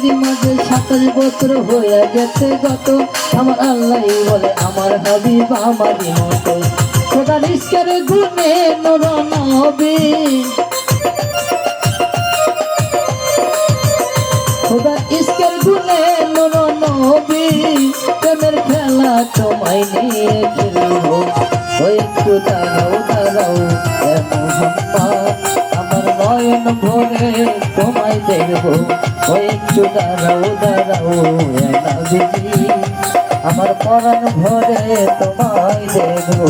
দশ বছর হয়ে গেছে গত। আমার আল্লাহ বলে, আমার হাবিব আমারই মতো। খোদা নিষ্কার গুণে নর নবী। খোদা ইস্কের গুণে নর নবী। প্রেমের খেলা তোমায় নিয়ে খেলব। একটু দাঁড়াও। তোমায় দেখব। ওই একটু দাঁড়াও দাঁড়াও আমার পরাণ ভরে তোমায় দেখব।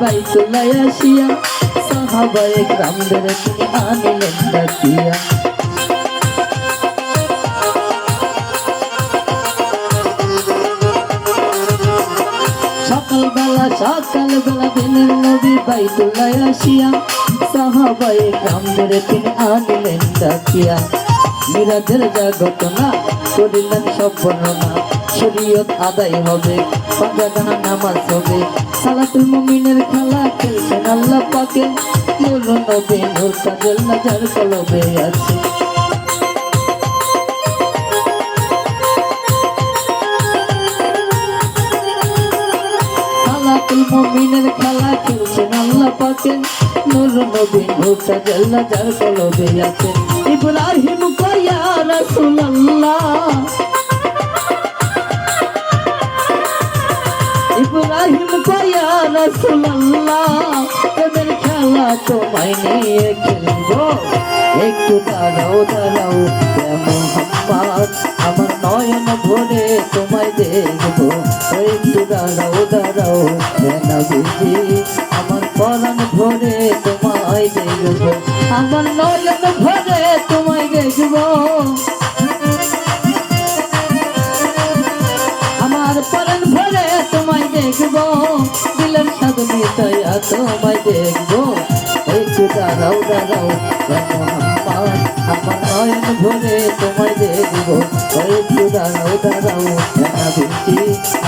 নবী বাইতুল্লায় আসিয়া সাহাবায়ে গ্রামদের তিনি আনিলেন ডাকিয়া সকালবেলা সকালবেলা দিনের নবী বাইতুল্লায় আসিয়া সাহাবায়ে গ্রামদের তিনি আনিলেন ডাকিয়া মিরাজের যা ঘটনা করিলেন সব বর্ণনা। শরীয়ত আদায় হবে পাঁচাগানা নামাজ হবে। সালাতুল মুমিনের খেলা খেলছেন আল্লাহ পাকে। বলুন নবী নূর কাজল নাজার কলবে আছে। মুমিনের খেলা খেলছেন আল্লাহ নূর নবী নূর নাজার কলবে আছে। ইব্রাহিম কয়া রসুল্লাহ তোদের খেলা তোমায় নিয়ে খেলব। একটু দাঁড়াও দাঁড়াও মোহাম্মদ আমার নয়ন ভরে তোমায় দেখব। একটু দাঁড়াও দাঁড়াও নবীজি আমার পরাণ ভরে তোমায় দেখব। আমার নয়ন ভরে তোমায় দেখব। আমার পরন ভরে তোমায় দেখব। তোমায় দেখব। একটু দাঁড়াও দাঁড়াও মোহাম্মদ আমার নয়ন ভরে তোমায় দেখব। একটু দাঁড়াও দাঁড়াও বেশি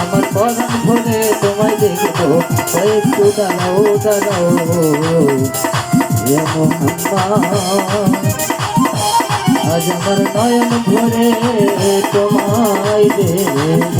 আমার পরন ভরে তোমায় দেখব। একটু দাঁড়াও দাঁড়াও আজ আমার নয়ন ভরে তোমায় দেখব।